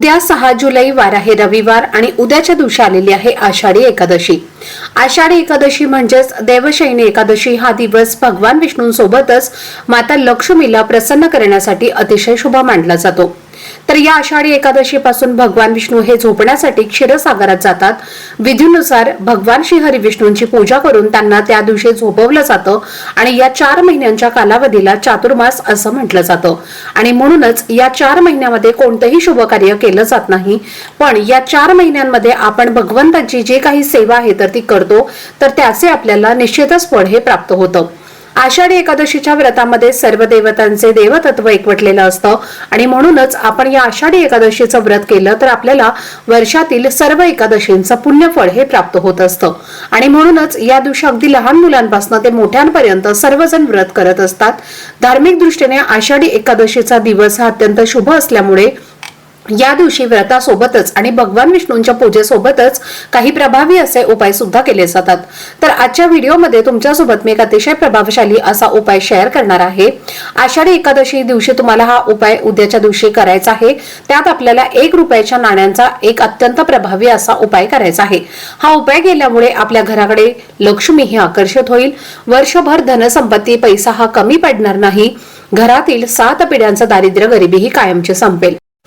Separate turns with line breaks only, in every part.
उद्या सहा जुलै वार आहे रविवार आणि उद्याच्या दिवशी आलेली आहे आषाढी एकादशी. आषाढी एकादशी म्हणजेच देवशयनी एकादशी हा दिवस भगवान विष्णूंसोबतच माता लक्ष्मीला प्रसन्न करण्यासाठी अतिशय शुभ मानला जातो. तर या आषाढी एकादशीपासून भगवान विष्णू हे झोपण्यासाठी क्षीरसागरात जातात. विधीनुसार भगवान श्री हरी विष्णूंची पूजा करून त्यांना त्या दिवशी झोपवलं जातं आणि या चार महिन्यांच्या कालावधीला चातुर्मास असं म्हटलं जातं. आणि म्हणूनच या चार महिन्यामध्ये कोणतंही शुभ कार्य केलं जात नाही. पण या चार महिन्यांमध्ये आपण भगवंताची जी काही सेवा आहे तर ती करतो. तर त्याचे आपल्याला निश्चितच फळ हे प्राप्त होतं. आषाढी एकादशीच्या व्रतामध्ये सर्व देवतांचे देवतत्व एकवटलेलं असतं. आणि म्हणूनच आपण या आषाढी एकादशीचं व्रत केलं तर आपल्याला वर्षातील सर्व एकादशींचं पुण्यफळ हे प्राप्त होत असतं. आणि म्हणूनच या दिवशी अगदी लहान मुलांपासून ते मोठ्यांपर्यंत सर्वजण व्रत करत असतात. धार्मिक दृष्टीने आषाढी एकादशीचा दिवस हा अत्यंत शुभ असल्यामुळे या दिवशी व्रतासोबतच आणि भगवान विष्णूंच्या पूजेसोबतच काही प्रभावी असे उपाय सुद्धा केले जातात. तर आजच्या व्हिडिओमध्ये तुमच्यासोबत मी एक अतिशय प्रभावशाली असा उपाय शेअर करणार आहे. आषाढी एकादशी दिवशी तुम्हाला हा उपाय उद्याच्या दिवशी करायचा आहे. त्यात आपल्याला एक रुपयाच्या नाण्यांचा एक अत्यंत प्रभावी असा उपाय करायचा आहे. हा उपाय केल्यामुळे आपल्या घराकडे लक्ष्मी ही आकर्षित होईल. वर्षभर धनसंपत्ती पैसा हा कमी पडणार नाही. घरातील सात पिढ्यांचं दारिद्र्य गरिबीही कायमचे संपेल.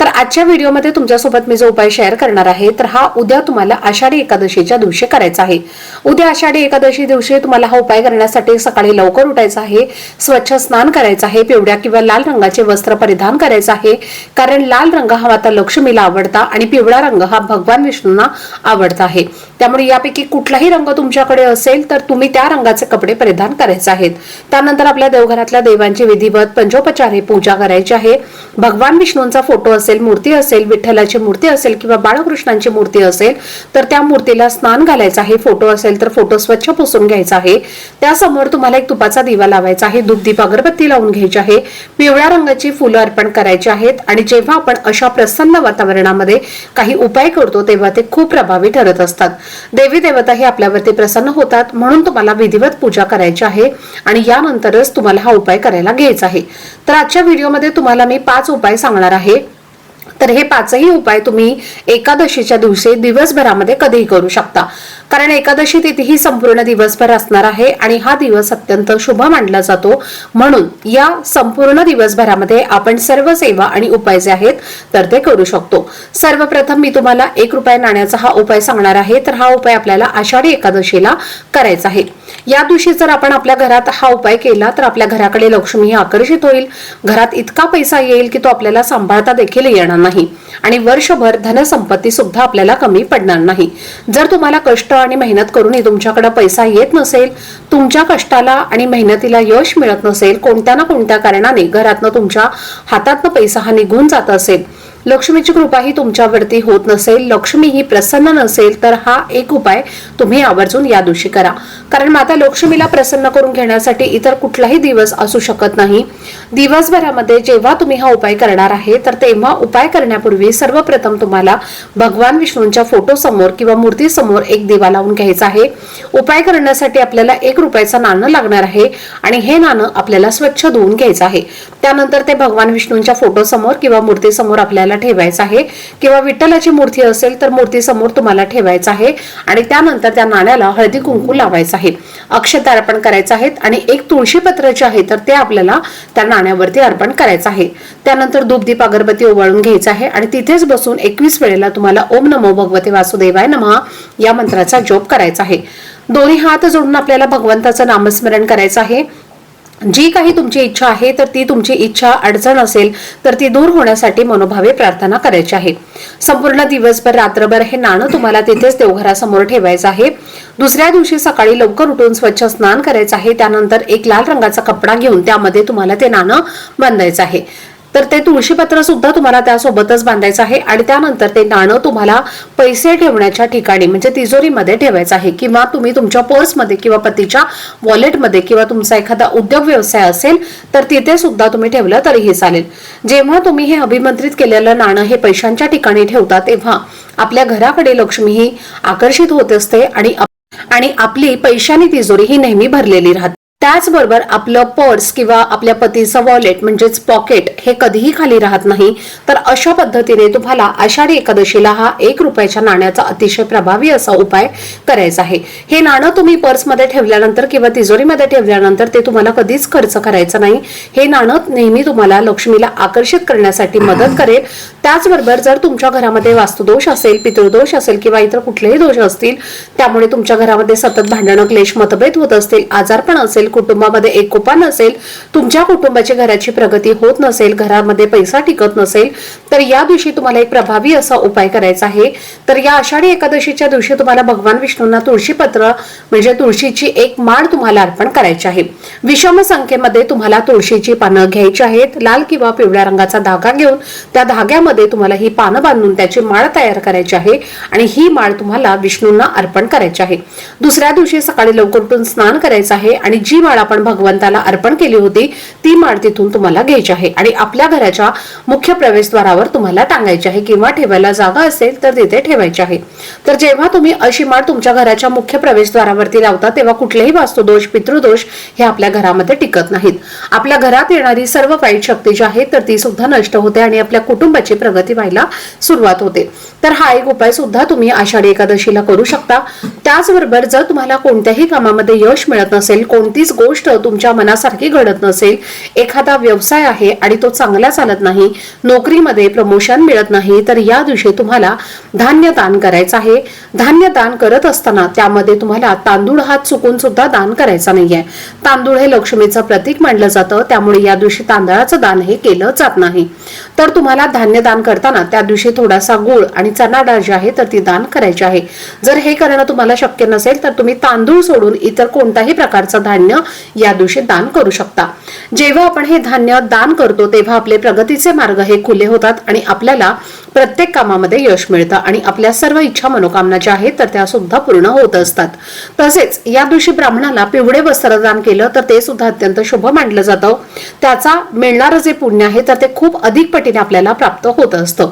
तर आजच्या व्हिडिओमध्ये तुमच्यासोबत मी जो उपाय शेअर करणार आहे तर हा उद्या तुम्हाला आषाढी एकादशीच्या दिवशी करायचा आहे. उद्या आषाढी एकादशी दिवशी तुम्हाला हा उपाय करण्यासाठी सकाळी लवकर उठायचं आहे स्वच्छ स्नान करायचं आहे पिवळ्या किंवा लाल रंगाचे वस्त्र परिधान करायचं आहे. कारण लाल रंग हा माता लक्ष्मीला आवडता आणि पिवळा रंग हा भगवान विष्णूंना आवडता आहे. त्यामुळे यापैकी कुठलाही रंग तुमच्याकडे असेल तर तुम्ही त्या रंगाचे कपडे परिधान करायचे आहेत. त्यानंतर आपल्या देवघरातल्या देवांची विधिवत पंचोपचारे पूजा करायची आहे. भगवान विष्णूंचा फोटो असेल मूर्ती असेल विठ्ठलाची मूर्ती असेल किंवा बाळकृष्णांची मूर्ती असेल तर त्या मूर्तीला स्नान घालायचं आहे. फोटो असेल तर फोटो स्वच्छ पुसून घ्यायचा आहे. त्यासमोर तुम्हाला एक तुपाचा दिवा लावायचा आहे. धूप अगरबत्ती लावून घ्यायची आहे. पिवळ्या रंगाची फुलं अर्पण करायची आहेत. आणि जेव्हा आपण अशा प्रसन्न वातावरणामध्ये काही उपाय करतो तेव्हा ते खूप प्रभावी ठरत असतात. देवी देवता हे आपल्यावरती प्रसन्न होतात. म्हणून तुम्हाला विधिवत पूजा करायची आहे. आणि यानंतरच तुम्हाला हा उपाय करायला घ्यायचा आहे. तर आजच्या व्हिडिओमध्ये तुम्हाला मी पाच उपाय सांगणार आहे. तर हे पाचही उपाय तुम्ही एकादशीच्या दिवशी दिवसभरामध्ये कधीही करू शकता. कारण एकादशी तिथीही संपूर्ण दिवसभर असणार आहे आणि हा दिवस अत्यंत शुभ मानला जातो. म्हणून या संपूर्ण दिवसभरामध्ये आपण सर्व सेवा आणि उपाय जे आहेत तर ते करू शकतो. सर्वप्रथम मी तुम्हाला एक रुपया नाण्याचा हा उपाय सांगणार आहे. तर हा उपाय आपल्याला आषाढी एकादशीला करायचा आहे. या दिवशी जर आपण आपल्या घरात हा उपाय केला तर आपल्या घराकडे लक्ष्मी आकर्षित होईल. घरात इतका पैसा येईल की तो आपल्याला सांभाळता देखील येणार नाही. आणि वर्षभर धनसंपत्ती सुद्धा आपल्याला कमी पडणार नाही. जर तुम्हाला कष्ट आणि मेहनत करूनही तुमच्याकडे पैसा येत नसेल तुमच्या कष्टाला आणि मेहनतीला यश मिळत नसेल कोणत्या ना कोणत्या कारणाने घरातनं तुमच्या हातातनं पैसा हा निघून जात असेल लक्ष्मीची कृपा ही तुमच्यावरती होत नसेल लक्ष्मी ही प्रसन्न नसेल तर हा एक उपाय तुम्ही आवर्जून या दिवशी करा. कारण माता लक्ष्मीला प्रसन्न करून घेण्यासाठी इतर कुठलाही दिवस असू शकत नाही. दिवसभरामध्ये जेव्हा तुम्ही हा उपाय करणार आहे तर तेव्हा उपाय करण्यापूर्वी सर्वप्रथम तुम्हाला भगवान विष्णूंच्या फोटो समोर किंवा मूर्ती समोर एक दिवा लावून घ्यायचा आहे. उपाय करण्यासाठी आपल्याला एक रुपयाचं नाणं लागणार आहे आणि हे नाणं आपल्याला स्वच्छ धुवून घ्यायचं आहे. त्यानंतर ते भगवान विष्णूंच्या फोटो समोर किंवा मूर्ती समोर आपल्याला ठेवायचं आहे. किंवा विठ्ठलाची मूर्ती असेल तर मूर्ती समोर तुम्हाला ठेवायचं आहे. आणि त्यानंतर त्या नाण्याला हळदी कुंकू लावायचं आहे. अक्षता अर्पण करायचं आहेत आणि एक तुळशी पत्र जे आहे तर ते आपल्याला त्या नाण्यावरती अर्पण करायचं आहे. त्यानंतर धूपदीप अगरबत्ती ओवाळून घ्यायचं आहे आणि तिथेच बसून एकवीस वेळेला तुम्हाला ओम नमो भगवते वासुदेवाय नमः या मंत्राचा जोप करायचा आहे. दोन्ही हात जोडून आपल्याला भगवंताचं नामस्मरण करायचं आहे. जी काही तुमची इच्छा आहे तर ती तुमची इच्छा अडचण असेल तर ती दूर होण्यासाठी मनोभावे प्रार्थना करायची आहे. संपूर्ण दिवसभर रात्रभर हे नाणं तुम्हाला तिथेच देवघरासमोर ठेवायचं आहे. दुसऱ्या दिवशी सकाळी लवकर उठून स्वच्छ स्नान करायचं आहे. त्यानंतर एक लाल रंगाचा कपडा घेऊन त्यामध्ये तुम्हाला ते नाणं बांधायचं आहे. तर ते तुळशीपत्र सुद्धा तुम्हाला त्यासोबतच बांधायचं आहे आणि त्यानंतर ते नाणं तुम्हाला पैसे ठेवण्याच्या ठिकाणी म्हणजे तिजोरीमध्ये ठेवायचं आहे. किंवा तुम्ही तुमच्या पर्समध्ये किंवा पतीच्या वॉलेटमध्ये किंवा तुमचा एखादा उद्योग व्यवसाय असेल तर तिथे सुद्धा तुम्ही ठेवलं तरीही चालेल. जेव्हा तुम्ही हे अभिमंत्रित केलेलं नाणं हे पैशांच्या ठिकाणी ठेवता तेव्हा आपल्या घराकडे लक्ष्मी ही आकर्षित होत असते आणि आणि आपली पैशानी तिजोरी ही नेहमी भरलेली राहते. त्याचबरोबर आपलं पर्स किंवा आपल्या पतीचं वॉलेट म्हणजेच पॉकेट हे कधीही खाली राहत नाही. तर अशा पद्धतीने तुम्हाला आषाढी एकादशीला हा एक रुपयाच्या नाण्याचा अतिशय प्रभावी असा उपाय करायचा आहे. हे नाणं तुम्ही पर्समध्ये ठेवल्यानंतर किंवा तिजोरीमध्ये ठेवल्यानंतर ते तुम्हाला कधीच खर्च करायचं नाही. हे नाणं नेहमी तुम्हाला लक्ष्मीला आकर्षित करण्यासाठी मदत करेल. त्याचबरोबर जर तुमच्या घरामध्ये वास्तुदोष असेल पितृदोष असेल किंवा इतर कुठलेही दोष असतील त्यामुळे तुमच्या घरामध्ये सतत भांडणं क्लेश मतभेद होत असतील आजारपण असेल कुटुंबामध्ये एकोपा नसेल तुमच्या कुटुंबाची घराची प्रगती होत नसेल घरामध्ये पैसा टिकत नसेल तर या दिवशी तुम्हाला एक प्रभावी असा उपाय करायचा आहे. तर या आषाढी एकादशीच्या दिवशी तुम्हाला भगवान विष्णूंना तुळशीपत्र म्हणजे तुळशीची एक माळ तुम्हाला अर्पण करायची आहे. विषम संख्येमध्ये तुम्हाला तुळशीची पानं घ्यायची आहेत. लाल किंवा पिवळ्या रंगाचा धागा घेऊन त्या धाग्यामध्ये तुम्हाला ही पानं बांधून त्याची माळ तयार करायची आहे आणि ही माळ तुम्हाला विष्णूंना अर्पण करायची आहे. दुसऱ्या दिवशी सकाळी लवकर उठून स्नान करायचं आहे आणि जी जी माळ आपण भगवंताला अर्पण केली होती ती माळ तिथून तुम्हाला घ्यायची आहे. आणि आपल्या घराच्या मुख्य प्रवेशद्वारावर तुम्हाला टांगायची आहे. किंवा ठेवायला जागा असेल तर तिथे ठेवायची आहे. तर जेव्हा तुम्ही अशी माळ तुमच्या घराच्या मुख्य प्रवेशद्वारावरती लावता तेव्हा कुठलेही वास्तुदोष पितृदोष हे आपल्या घरामध्ये टिकत नाहीत. आपल्या घरात येणारी सर्व वाईट शक्ती जी आहे तर ती सुद्धा नष्ट होते आणि आपल्या कुटुंबाची प्रगती व्हायला सुरुवात होते. तर हा एक उपाय सुद्धा तुम्ही आषाढी एकादशीला करू शकता. त्याचबरोबर जर तुम्हाला कोणत्याही कामामध्ये यश मिळत नसेल कोणती कुठलीच गोष्ट तुमच्या मनासारखी घडत नसेल. एखादा व्यवसाय आहे आणि तो चांगला चालत नाही नोकरीमध्ये प्रमोशन मिळत नाही तर या दिवशी तुम्हाला धान्य दान करायचं आहे. धान्य दान करत असताना त्यामध्ये तुम्हाला तांदूळ हात चुकून सुद्धा दान करायचा नाहीये. तांदूळ हे लक्ष्मीचं प्रतीक मानलं जातं त्यामुळे या दिवशी तांदळाचं दान हे केलं जात नाही. तर तुम्हाला धान्य दान करताना त्या दिवशी थोडासा गुळ आणि चना डाळ जी आहे तर ती दान करायची आहे. जर हे करणं तुम्हाला शक्य नसेल तर तुम्ही तांदूळ सोडून इतर कोणत्याही प्रकारचं धान्य या दिवशी दान करू शकता. जेव्हा आपण हे धान्य दान करतो तेव्हा आपले प्रगतीचे मार्ग हे खुले होतात आणि आपल्याला प्रत्येक कामामध्ये यश मिळतं आणि आपल्या सर्व इच्छा मनोकामना ज्या आहेत तर त्या सुद्धा पूर्ण होत असतात. तसेच या दिवशी ब्राह्मणाला पिवळे वस्त्रदान केलं तर ते सुद्धा अत्यंत शुभ मानलं जातं. त्याचा मिळणारं जे पुण्य आहे तर ते खूप अधिक पटीने आपल्याला प्राप्त होत असतं.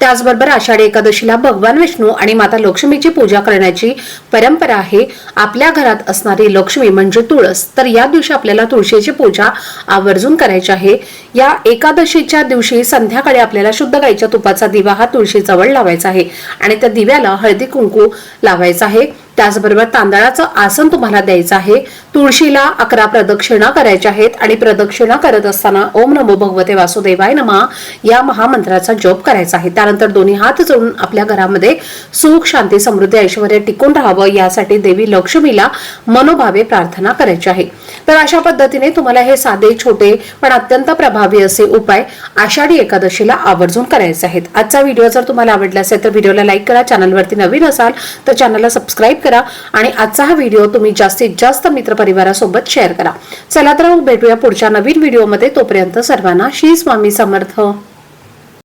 त्याचबरोबर आषाढी एकादशीला भगवान विष्णू आणि माता लक्ष्मीची पूजा करण्याची परंपरा आहे. आपल्या घरात असणारी लक्ष्मी म्हणजे तुळस. तर या दिवशी आपल्याला तुळशीची पूजा आवर्जून करायची आहे. या एकादशीच्या दिवशी संध्याकाळी आपल्याला शुद्ध गाईच्या तुपाचा दिवा हा तुळशीजवळ लावायचा आहे आणि त्या दिव्याला हळदी कुंकू लावायचा आहे. त्याचबरोबर तांदळाचं आसन तुम्हाला द्यायचं आहे. तुळशीला अकरा प्रदक्षिणा करायच्या आहेत आणि प्रदक्षिणा करत असताना ओम नमो भगवते वासुदेवाय नमा या महामंत्राचा जप करायचा आहे. त्यानंतर दोन्ही हात जोडून आपल्या घरामध्ये सुख शांती समृद्धी ऐश्वर टिकून राहावं यासाठी देवी लक्ष्मीला मनोभावे प्रार्थना करायची आहे. तर अशा पद्धतीने तुम्हाला हे साधे छोटे पण अत्यंत प्रभावी असे उपाय आषाढी एकादशीला आवर्जून करायचे आहेत. आजचा व्हिडिओ जर तुम्हाला आवडला असेल तर व्हिडिओला लाईक करा चॅनलवरती नवीन असाल तर चॅनलला सबस्क्राईब करा आणि आजचा हा व्हिडिओ तुम्ही जास्तीत जास्त मित्रपरिवारासोबत शेअर करा. चला तर मग भेटूया पुढच्या नवीन व्हिडिओमध्ये. तोपर्यंत सर्वांना श्री स्वामी समर्थ.